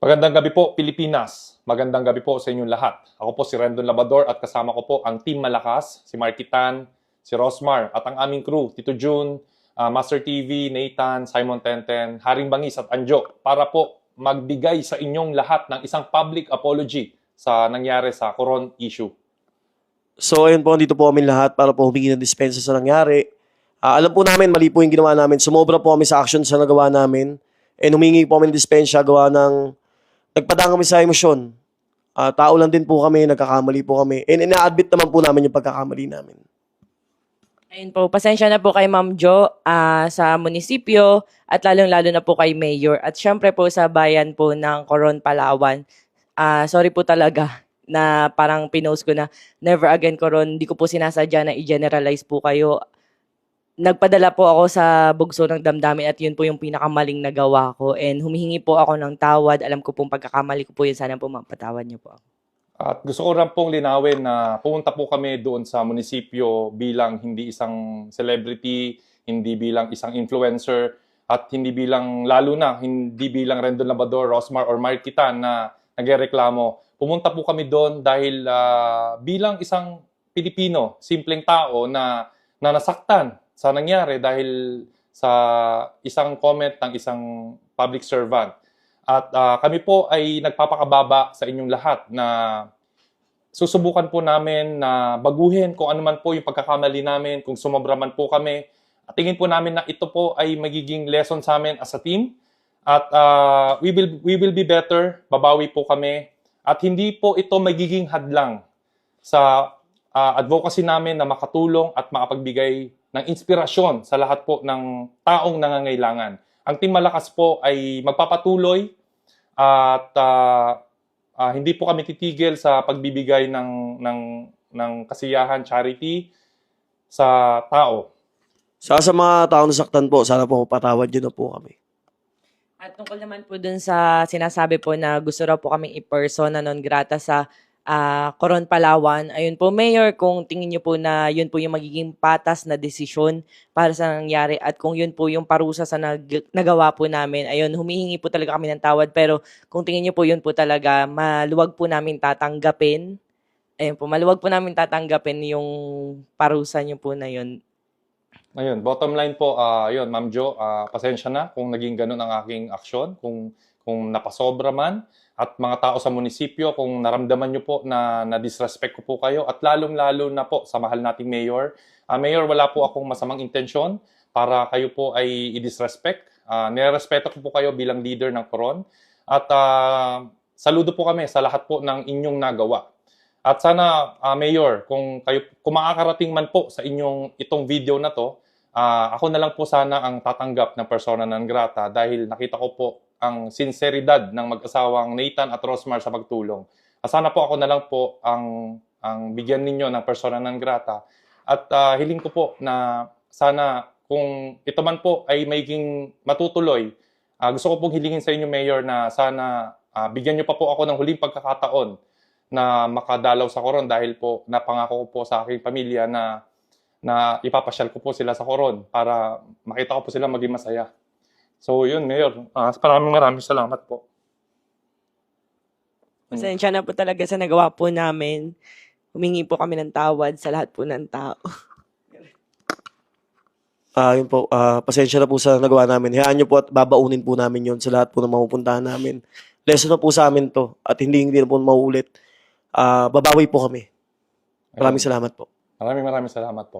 Magandang gabi po, Pilipinas. Magandang gabi po sa inyong lahat. Ako po si Rendon Labador at kasama ko po ang Team Malakas, si Markitan, si Rosmar, at ang aming crew, Tito June, ah, Master TV, Nathan, Simon Tenten, Haring Bangis at Anjo para po magbigay sa inyong lahat ng isang public apology sa nangyari sa Coron issue. So ayun po, dito po kami lahat para po humingi ng dispensa sa nangyari. Ah, alam po namin, mali po yung ginawa namin. Sumobra po kami sa action sa nagawa namin. And humingi po kami ng dispensa gawa ng... Nagpadang kami sa emosyon. Ah, tao lang din po kami, nagkakamali po kami. And ina-admit naman po namin yung pagkakamali namin. Ayun po, pasensya na po kay Ma'am Jo ah, sa munisipyo at lalong-lalo na po kay Mayor. At syempre po sa bayan po ng Coron, Palawan. Ah, sorry po talaga na parang pinost ko na never again Coron. Hindi ko po sinasadya na i-generalize po kayo. Nagpadala po ako sa bugso ng damdamin at yun po yung pinakamaling nagawa ko. And humihingi po ako ng tawad. Alam ko pong pagkakamali ko po yun. Sana po mapatawad niyo po ako. At gusto ko rin pong linawin na pumunta po kami doon sa munisipyo bilang hindi isang celebrity, hindi bilang isang influencer, at hindi bilang, lalo na, hindi bilang Rendon Labador, Rosmar, or Markitan na nagreklamo. Pumunta po kami doon dahil ah, bilang isang Pilipino, simpleng tao na, na nasaktan sa nangyari dahil sa isang comment ng isang public servant. At ah, kami po ay nagpapakababa sa inyong lahat na susubukan po namin na baguhin kung ano man po yung pagkakamali namin, kung sumobra man po kami. At tingin po namin na ito po ay magiging lesson sa amin as a team. At ah, we will we will be better, babawi po kami. At hindi po ito magiging hadlang sa ah, advocacy namin na makatulong at makapagbigay ng inspirasyon sa lahat po ng taong nangangailangan. Ang Team Malakas po ay magpapatuloy at ah, ah, hindi po kami titigil sa pagbibigay ng ng ng kasiyahan charity sa tao. Sa sa mga tao nasaktan po, sana po patawad nyo na po kami. At tungkol naman po dun sa sinasabi po na gusto raw po kaming i-persona non grata sa ah, Coron, Palawan. Ayun po, Mayor, kung tingin niyo po na yun po yung magiging patas na desisyon para sa nangyari at kung yun po yung parusa sa nag- nagawa po namin, ayun, humihingi po talaga kami ng tawad. Pero kung tingin niyo po yun po talaga, maluwag po namin tatanggapin. Ayun po, maluwag po namin tatanggapin yung parusa niyo po na yun. Ayun, bottom line po, ah yun, Ma'am Jo, ah, pasensya na kung naging ganun ang aking aksyon, kung kung napasobra man at mga tao sa munisipyo kung naramdaman nyo po na na-disrespect ko po kayo at lalong-lalo na po sa mahal nating mayor. Ah, mayor, wala po akong masamang intensyon para kayo po ay i-disrespect. Ah, nirespeto ko po kayo bilang leader ng Coron at ah, saludo po kami sa lahat po ng inyong nagawa. At sana, ah, Mayor, kung kayo kung makakarating man po sa inyong itong video na to, ah, ako na lang po sana ang tatanggap ng persona non grata dahil nakita ko po ang sinseridad ng mag-asawang Nathan at Rosmar sa pagtulong. Ah, sana po ako na lang po ang ang bigyan ninyo ng persona non grata. At ah, hiling ko po na sana kung ito man po ay maging matutuloy, ah, gusto ko pong hilingin sa inyo, Mayor, na sana ah, bigyan niyo pa po ako ng huling pagkakataon na makadalaw sa Coron dahil po napangako ko po sa aking pamilya na na ipapasyal ko po sila sa Coron para makita ko po sila maging masaya. So yun, Mayor. Ah, maraming maraming salamat po. Pasensya na po talaga sa nagawa po namin. Humingi po kami ng tawad sa lahat po ng tao. Ah, yun po, ah, pasensya na po sa nagawa namin. Hayaan nyo po at babaunin po namin yon sa lahat po ng mapupuntahan namin. Lesson na po sa amin to at hindi hindi na po mauulit. Ah, babawi po kami. Maraming salamat po. Maraming maraming salamat po.